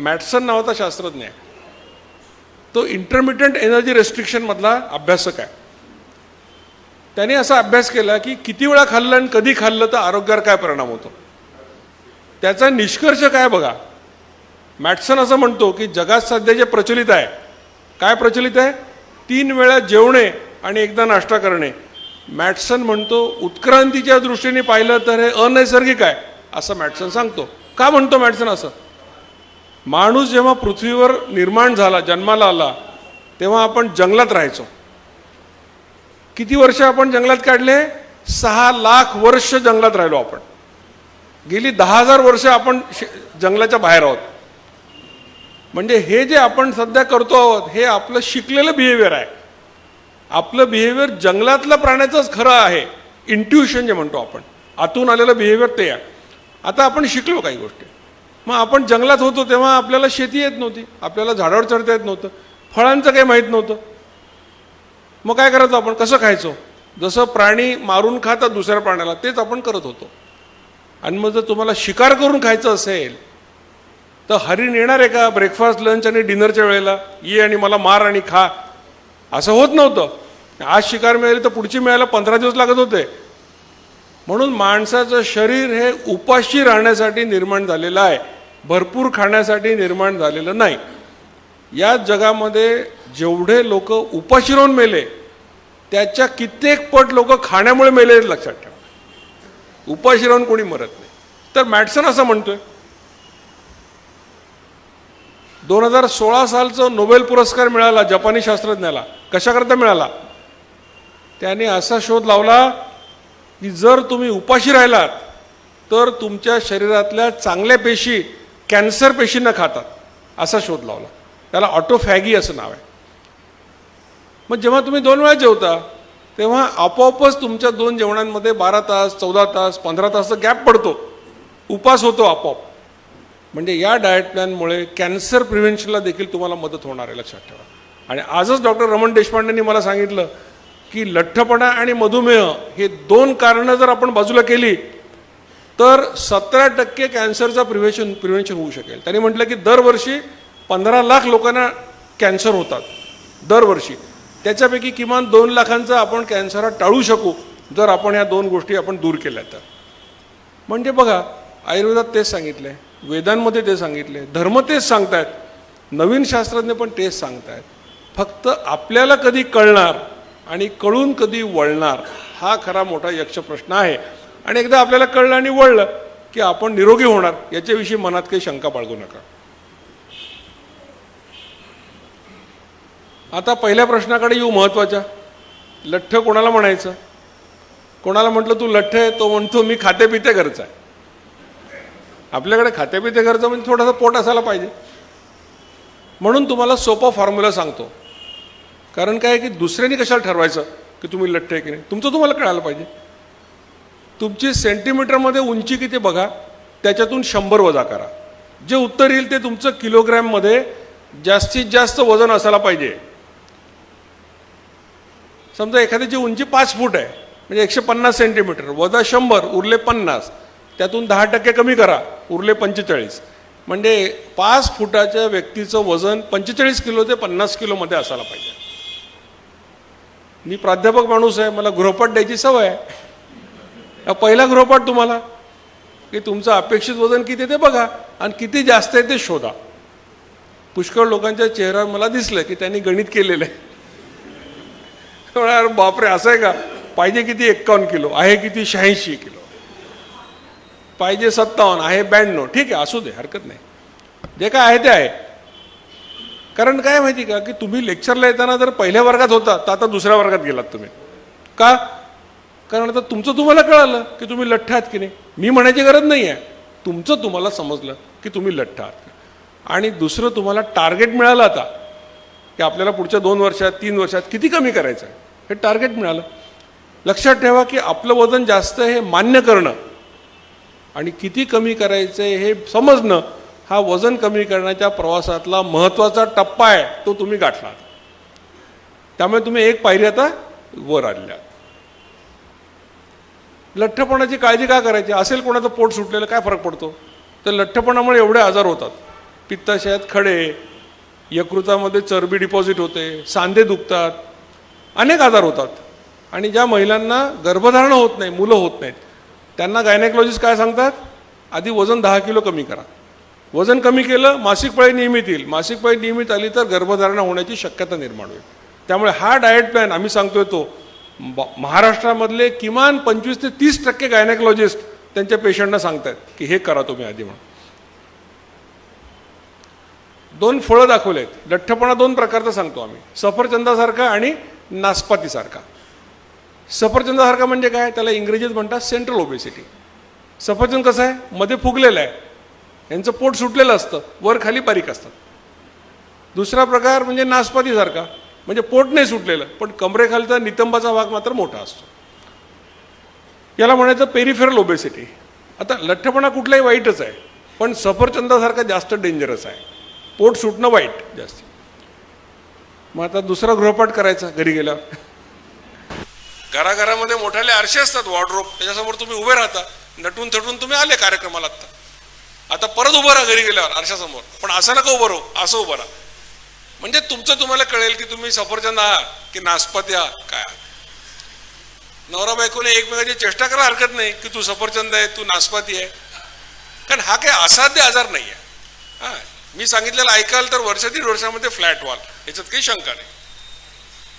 मॅटसन नावाचा शास्त्रज्ञ आहे. तो इंटरमिडियंट एनर्जी रेस्ट्रिक्शनमधला अभ्यासक आहे. त्याने असा अभ्यास केला की किती वेळा खाल्लं आणि कधी खाल्लं तर आरोग्यावर काय परिणाम होतो? त्याचा निष्कर्ष काय बघा? मॅटसन असं म्हणतो की जगात सध्या जे प्रचलित आहे काय प्रचलित आहे? तीन वेळा जेवणे आणि एकदा नाश्ता करणे. मॅटसन म्हणतो उत्क्रांतीच्या दृष्टीने पाहिलं तर हे अनैसर्गिक आहे असं मॅटसन सांगतो. का म्हणतो मॅटसन असं? माणूस जेव्हा पृथ्वीवर निर्माण झाला जन्माला आला तेव्हा आपण जंगलात राहायचो. किती वर्ष आपण जंगलात काढले? सहा लाख वर्ष जंगलात राहिलो आपण. गेली दहा हजार वर्ष आपण जंगलाच्या बाहेर आहोत. म्हणजे हे जे आपण सध्या करतो आहोत हे आपलं शिकलेलं बिहेवियर आहे. आपलं बिहेवियर जंगलातलं प्राण्याचंच खरं आहे. इंट्युशन जे म्हणतो आपण. आतून आलेलं बिहेवियर ते आहे. आता आपण शिकलो काही गोष्टी. मग आपण जंगलात होतो तेव्हा आपल्याला शेती येत नव्हती. आपल्याला झाडावर चढता येत नव्हतं. फळांचं काही माहीत नव्हतं. मग काय करायचं आपण? कसं खायचो? जसं प्राणी मारून खातात दुसऱ्या प्राण्याला तेच आपण करत होतो. आणि मग जर तुम्हाला शिकार करून खायचं असेल तर हरिण येणार आहे का? ब्रेकफास्ट लंच आणि डिनरच्या वेळेला? ये आणि मला मार आणि खा. असं होत नव्हतं. आज शिकार मिळाली तर पुढची मिळायला पंधरा दिवस लागत होते. म्हणून माणसाचं शरीर हे उपाशी राहण्यासाठी निर्माण झालेलं आहे. भरपूर खाण्यासाठी निर्माण झालेलं नाही. या जगामध्ये जेवढे लोक उपाशी राहून मेले त्याच्या कित्येक पट लोक खाण्यामुळे मेले आहेत लक्षात ठेवा. उपाशी राहून कोणी मरत नाही. तर मॅटसन असं म्हणतोय. दोन हजार सोळा सालचं नोबेल पुरस्कार मिळाला जपानी शास्त्रज्ञाला. कशाकरता मिळाला? त्याने असा शोध लावला की जर तुम्ही उपाशी राहिलात तर तुमच्या शरीरातल्या चांगल्या पेशी कॅन्सर पेशींना खातात असा शोध लावला. त्याला ऑटोफॅगी असं नाव आहे. मग जेव्हा तुम्ही दोन वेळा जेवता तेव्हा आपोआपच तुमच्या दोन जेवणांमध्ये बारा तास चौदा तास पंधरा तासचा गॅप पडतो. उपास होतो आपोआप. म्हणजे या डाएट प्लॅनमुळे कॅन्सर प्रिव्हेन्शनला देखील तुम्हाला मदत होणार आहे लक्षात ठेवा. आणि आजच डॉक्टर रमण देशपांडेंनी मला सांगितलं की लठ्ठपणा आणि मधुमेह हे दोन कारणं जर आपण बाजूला केली तर सतरा टक्के कॅन्सरचं प्रिव्हेशन प्रिव्हेन्शन होऊ शकेल. त्यांनी म्हटलं की दरवर्षी पंधरा लाख लोकांना कॅन्सर होतात. दरवर्षी. त्याच्यापैकी किमान दोन लाखांचा आपण कॅन्सर हा टाळू शकू जर आपण या दोन गोष्टी आपण दूर केल्या तर. म्हणजे बघा आयुर्वेदात तेच सांगितलं आहे वेदांमध्ये ते सांगितले धर्म तेच सांगतायत नवीन शास्त्रज्ञ पण तेच सांगतायत. फक्त आपल्याला कधी कळणार आणि कळून कधी वळणार हा खरा मोठा यक्ष प्रश्न आहे. आणि एकदा आपल्याला कळलं आणि वळलं की आपण निरोगी होणार याच्याविषयी मनात काही शंका बाळगू नका. आता पहिल्या प्रश्नाकडे येऊ महत्त्वाच्या. लठ्ठ कोणाला म्हणायचं? कोणाला म्हटलं तू लठ्ठ आहे तो म्हणतो मी खातेपिते घरचा आहे. आपल्याकडे खातेपिते घरचं म्हणजे थोडासा पोट असायला पाहिजे. म्हणून तुम्हाला सोपा फॉर्म्युला सांगतो. कारण काय आहे की दुसऱ्याने कशाला ठरवायचं की तुम्ही लठ्ठ आहे की नाही? तुमचं तुम्हाला कळायला पाहिजे. तुमची सेंटीमीटरमध्ये उंची किती बघा त्याच्यातून शंभर वजा करा. जे उत्तर येईल ते तुमचं किलोग्रॅममध्ये जास्तीत जास्त वजन असायला पाहिजे. समजा एखाद्याची उंची पाच फूट आहे म्हणजे एकशे पन्नास सेंटीमीटर वजा शंभर उरले पन्नास त्यातून दहा टक्के कमी करा उरले पंचेचाळीस. म्हणजे पाच फुटाच्या व्यक्तीचं वजन पंचेचाळीस किलो ते पन्नास किलोमध्ये असायला पाहिजे. मी प्राध्यापक माणूस आहे मला गृहपाठ द्यायची सवय आहे. पहिला गृहपाठ तुम्हाला. की तुमचं अपेक्षित वजन किती आहे ते बघा आणि किती जास्त आहे ते शोधा. पुष्कळ लोकांच्या चेहऱ्यावर मला दिसलं की त्यांनी गणित केलेलं आहे. अरे बापरे असं आहे का? पाहिजे किती एक्कावन्न किलो आहे किती शहाऐंशी किलो. पाहिजे सत्तावन्न आहे ब्याण्णव ठीक आहे असू दे हरकत नाही. जे काय आहे ते आहे. कारण काय माहिती का? की तुम्ही लेक्चरला येताना जर पहिल्या वर्गात होता तर आता दुसऱ्या वर्गात गेलात तुम्ही. का? कारण आता तुमचं तुम्हाला कळालं की तुम्ही लठ्ठ आहात की नाही. मी म्हणायची गरज नाही आहे. तुमचं तुम्हाला समजलं की तुम्ही लठ्ठ आहात. आणि दुसरं तुम्हाला टार्गेट मिळालं आता की आपल्याला पुढच्या दोन वर्षात तीन वर्षात किती कमी करायचं आहे? हे टार्गेट मिळालं. लक्षात ठेवा की आपलं वजन जास्त हे मान्य करणं. आणि किती कमी करायचं आहे हे समजणं हा वजन कमी करण्याच्या प्रवासातला महत्त्वाचा टप्पा आहे तो तुम्ही गाठला त्यामुळे तुम्ही एक पायरी आता वर आणल्यात. लठ्ठपणाची काळजी का करायची? असेल कोणाचं पोट सुटलेलं काय फरक पडतो? तर लठ्ठपणामुळे एवढे आजार होतात. पित्ताशयात खडे यकृतामध्ये चरबी डिपॉझिट होते सांधे दुखतात अनेक आजार होतात. आणि ज्या महिलांना गर्भधारणं होत नाही मुलं होत नाहीत त्यांना गायनेकॉलॉजिस्ट काय सांगतात? आधी वजन दहा किलो कमी करा. वजन कमी केलं मासिक पाळी नियमित येईल. मासिक पाळी नियमित आली तर गर्भधारणा होण्याची शक्यता निर्माण होईल. त्यामुळे हा डाएट प्लॅन आम्ही सांगतोय तो महाराष्ट्रामधले किमान पंचवीस ते तीस टक्के गायनेकोलॉजिस्ट त्यांच्या पेशंटना सांगतायत की हे करा तुम्ही आधी म्हणून. दोन फळं दाखवले आहेत लठ्ठपणा दोन प्रकारचा सांगतो आम्ही. सफरचंदासारखा आणि नासपातीसारखा. सफरचंदासारखा म्हणजे काय? त्याला इंग्रजीत म्हणतात सेंट्रल ओबेसिटी सफरचंद कसं आहे? मध्ये फुगलेलं आहे. यांचं पोट सुटलेलं असतं. वर खाली बारीक असतात. दुसरा प्रकार म्हणजे नासपातीसारखा. म्हणजे पोट नाही सुटलेलं पण कमरेखालचा नितंबाचा भाग मात्र मोठा असतो. याला म्हणायचं पेरिफेरल ओबेसिटी आता लठ्ठपणा कुठलाही वाईटच आहे पण सफरचंदासारखा जास्त डेंजरस आहे. पोट सुटणं वाईट जास्त. मग आता दुसरा गृहपाठ करायचा घरी गेल्यावर. घराघरामध्ये मोठाले आरशे असतात वॉर्डरोब त्याच्यासमोर तुम्ही उभे राहता नटून थटून तुम्ही आले कार्यक्रमाला आता. आता परत उभं राहा घरी गेल्यावर आरशासमोर. पण असं नका उभं राहू असं उभं राहा. म्हणजे तुमचं तुम्हाला कळेल की तुम्ही सफरचंद आहात की नासपती आहात काय? नवरा बायकोने एकमेकाची चेष्टा करायला हरकत नाही की तू सफरचंद आहे तू नासपाती आहे. कारण हा काही असाध्य आजार नाही आहे हा मी सांगितलेलं ऐकाल तर वर्षातील दीड वर्षामध्ये फ्लॅट व्हाल. याच्यात काही शंका नाही.